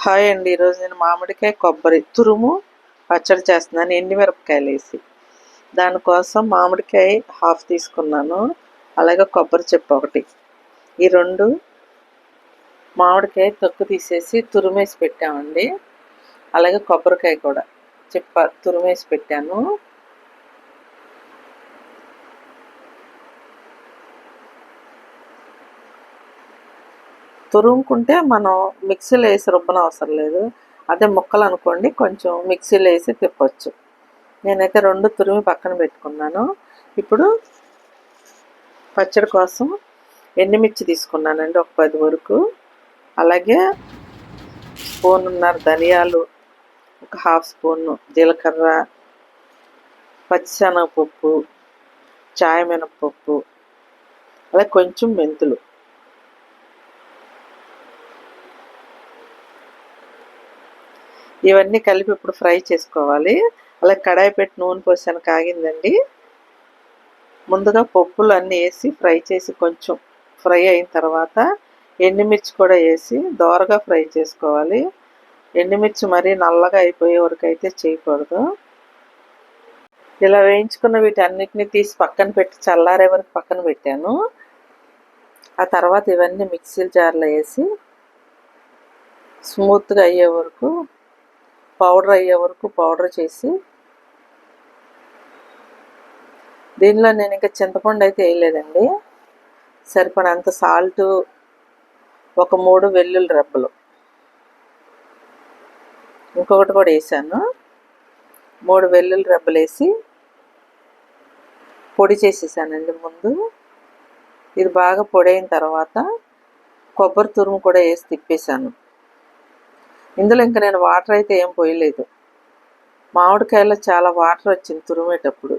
Hi అండి. ఈరోజు నేను మామిడికాయ కొబ్బరి తురుము పచ్చడి చేస్తున్నాను. ఎండి మిరపకాయలు వేసి. దానికోసం మామిడికాయ హాఫ్ తీసుకున్నాను. అలాగే కొబ్బరి చెప్పు ఒకటి. ఈ రెండు మామిడికాయ తొక్కు తీసేసి తురుమేసి పెట్టామండి. అలాగే కొబ్బరికాయ కూడా చెప్ప తురుమేసి పెట్టాను. తురుముకుంటే మనం మిక్సీలో వేసి రుబ్బన అవసరం లేదు. అదే ముక్కలు అనుకోండి కొంచెం మిక్సీలో వేసి తిప్పచ్చు. నేనైతే రెండు తురిమి పక్కన పెట్టుకున్నాను. ఇప్పుడు పచ్చడి కోసం ఎండుమిర్చి తీసుకున్నానండి ఒక పది వరకు. అలాగే స్పూన్న్నర ధనియాలు ఒక హాఫ్ స్పూన్ జీలకర్ర పచ్చిశనగపప్పు చాయ్ మినపప్పు అలాగే కొంచెం మెంతులు. ఇవన్నీ కలిపి ఇప్పుడు ఫ్రై చేసుకోవాలి. అలా కడాయి పెట్టి నూనె పోసాను కాగిందండి. ముందుగా పప్పులు అన్నీ వేసి ఫ్రై చేసి కొంచెం ఫ్రై అయిన తర్వాత ఎండుమిర్చి కూడా వేసి దోరగా ఫ్రై చేసుకోవాలి. ఎండుమిర్చి మరీ నల్లగా అయిపోయే వరకు అయితే చేయకూడదు. ఇలా వేయించుకున్న వీటన్నిటిని తీసి పక్కన పెట్టి చల్లారే వరకు పక్కన పెట్టాను. ఆ తర్వాత ఇవన్నీ మిక్సీ జార్లో వేసి స్మూత్గా అయ్యే వరకు పౌడర్ అయ్యే వరకు పౌడర్ చేసి దీనిలో నేను ఇంకా చింతపండు అయితే వేయలేదండి. సరిపడంత సాల్ట్ ఒక మూడు వెల్లుల్లి రెబ్బలు. ఇంకొకటి కూడా వేసాను. మూడు వెల్లుల్లి రెబ్బలు వేసి పొడి చేసేసానండి ముందు. ఇది బాగా పొడి అయిన తర్వాత కొబ్బరి తురుము కూడా వేసి తిప్పేశాను ఇందులో ఇంకా నేను వాటర్ అయితే ఏం పోయలేదు. మామిడికాయలో చాలా వాటర్ వచ్చింది తురిమేటప్పుడు.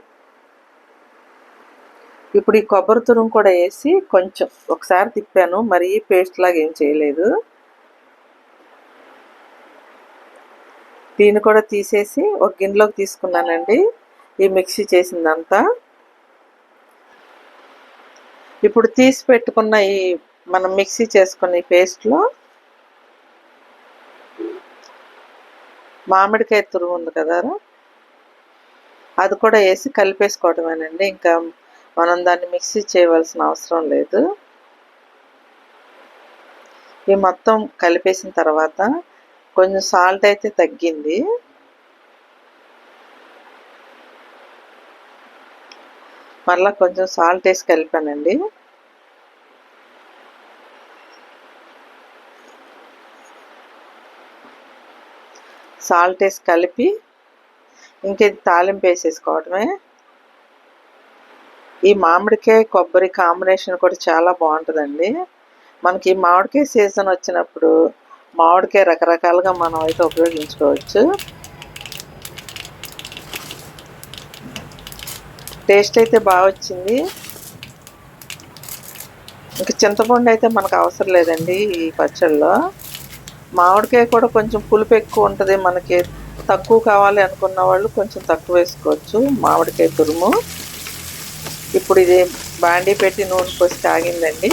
ఇప్పుడు ఈ కొబ్బరి తురుము కూడా వేసి కొంచెం ఒకసారి తిప్పాను మరీ పేస్ట్ లాగా ఏం చేయలేదు. దీన్ని కూడా తీసేసి ఒక గిన్నెలోకి తీసుకున్నానండి. ఈ మిక్సీ చేసిందంతా. ఇప్పుడు తీసి పెట్టుకున్న ఈ మనం మిక్సీ చేసుకున్న ఈ పేస్ట్లో మామిడికాయ తురుము ఉంది కదా అది కూడా వేసి కలిపేసుకోవటమేనండి ఇంకా మనం దాన్ని మిక్సీ చేయవలసిన అవసరం లేదు. ఈ మొత్తం కలిపేసిన తర్వాత కొంచెం సాల్ట్ అయితే తగ్గింది. మళ్ళీ కొంచెం సాల్ట్ వేసి కలిపానండి. సాల్ట్ వేసి కలిపి ఇంకేది తాలింపు వేసేసుకోవడమే. ఈ మామిడికాయ కొబ్బరి కాంబినేషన్ కూడా చాలా బాగుంటుందండి. మనకి మామిడికాయ సీజన్ వచ్చినప్పుడు మామిడికాయ రకరకాలుగా మనం అయితే ఉపయోగించుకోవచ్చు. టేస్ట్ అయితే బాగా వచ్చింది. ఇంకా చింతపండు అయితే మనకు అవసరం లేదండి ఈ పచ్చళ్ళలో. మామిడికాయ కూడా కొంచెం పులుపు ఎక్కువ ఉంటుంది మనకి తక్కువ కావాలి అనుకున్న వాళ్ళు కొంచెం తక్కువ వేసుకోవచ్చు. మామిడికాయ తురుము. ఇప్పుడు ఇది బాండీ పెట్టి నూనె పోసి తాగిందండి.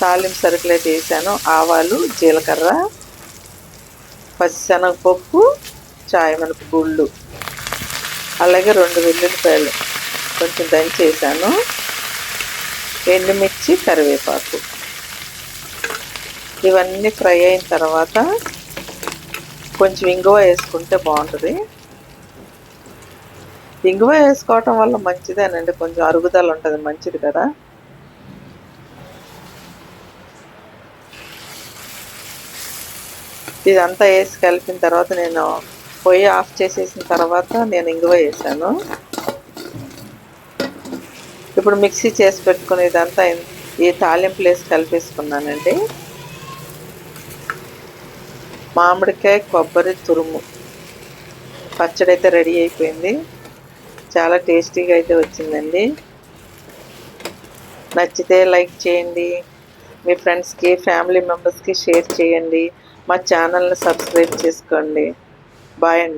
తాలింపు సరుకులే వేసాను ఆవాలు జీలకర్ర పచ్చిశనగపప్పు చాయమనపు గుళ్ళు. అలాగే రెండు వెల్లుల్లిపాయలు కొంచెం దంచేసాను. ఎండుమిర్చి కరివేపాకు. ఇవన్నీ ఫ్రై అయిన తర్వాత కొంచెం ఇంగువ వేసుకుంటే బాగుంటుంది. ఇంగువ వేసుకోవటం వల్ల మంచిదేనండి కొంచెం అరుగుదల ఉంటుంది మంచిది కదా. ఇదంతా వేసి కలిపిన తర్వాత నేను పొయ్యి ఆఫ్ చేసేసిన తర్వాత నేను ఇంగువ వేసాను. ఇప్పుడు మిక్సీ చేసి పెట్టుకుని ఇదంతా ఈ తాలింపు వేసి కలిపేసుకున్నానండి. మామిడికాయ కొబ్బరి తురుము. పచ్చడి అయితే రెడీ అయిపోయింది. చాలా టేస్టీగా అయితే వచ్చిందండి. నచ్చితే లైక్ చేయండి. మీ ఫ్రెండ్స్కి ఫ్యామిలీ మెంబర్స్కి షేర్ చేయండి. మా ఛానల్ని సబ్స్క్రైబ్ చేసుకోండి. బాయ్ అండి.